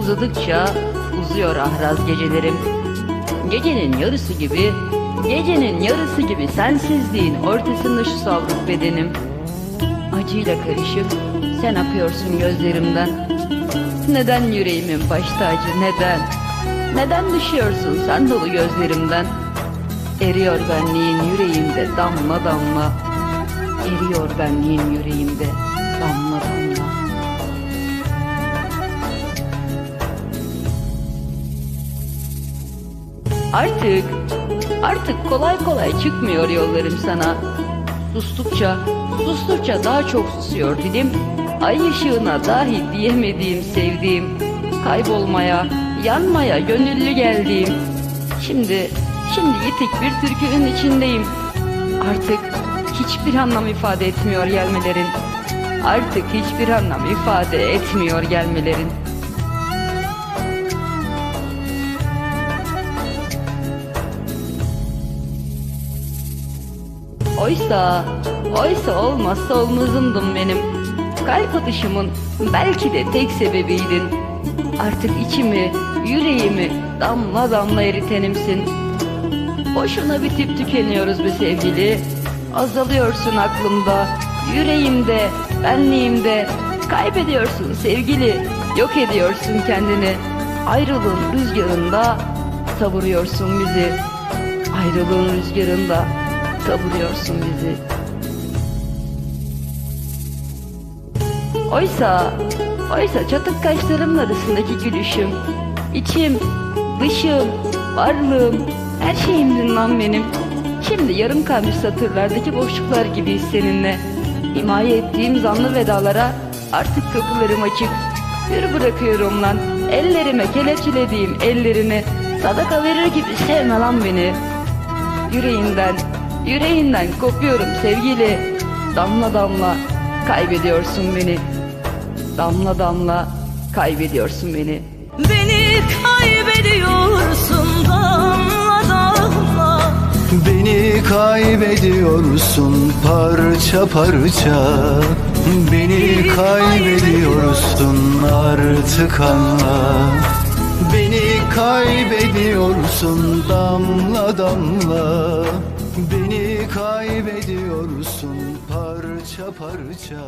Uzadıkça uzuyor ahraz gecelerim. Gecenin yarısı gibi, gecenin yarısı gibi sensizliğin ortasında şu savruk bedenim. Acıyla karışık sen akıyorsun gözlerimden. Neden yüreğimin baş tacı neden? Neden düşüyorsun sen dolu gözlerimden?'' Eriyor benliğin yüreğimde damla damla. Eriyor benliğin yüreğimde damla damla. Artık, artık kolay kolay çıkmıyor yollarım sana. Sustukça, sustukça daha çok susuyor dilim. Ay ışığına dahi diyemediğim sevdiğim. Kaybolmaya, yanmaya gönüllü geldiğim. Şimdi, şimdi yitik bir türkünün içindeyim. Artık hiçbir anlam ifade etmiyor gelmelerin. Artık hiçbir anlam ifade etmiyor gelmelerin. Oysa, oysa olmazsa olmazımdın benim. Kalp atışımın belki de tek sebebiydin. Artık içimi, yüreğimi damla damla eritenimsin. Boşuna bitip tükeniyoruz be sevgili. Azalıyorsun aklımda, yüreğimde, benliğimde. Kaybediyorsun sevgili, yok ediyorsun kendini. Ayrılığın rüzgarında savuruyorsun bizi. Ayrılığın rüzgarında savuruyorsun bizi. Oysa, oysa çatık kaşlarımın arasındaki gülüşüm, içim, dışım, varlığım, her şeyimdin lan benim. Şimdi yarım kalmış satırlardaki boşluklar gibiyiz seninle. Himaye ettiğim zanlı vedalara artık kapılarım açık. Yürü bırakıyorum lan, ellerime kelepçelediğim ellerini. Sadaka verir gibi sevme lan beni. Yüreğinden, yüreğinden kopuyorum sevgili. Damla damla kaybediyorsun beni. Damla damla kaybediyorsun beni. Beni kaybediyorsun kaybediyorsun parça parça. Beni kaybediyorsun artık anla. Beni kaybediyorsun damla damla. Beni kaybediyorsun parça parça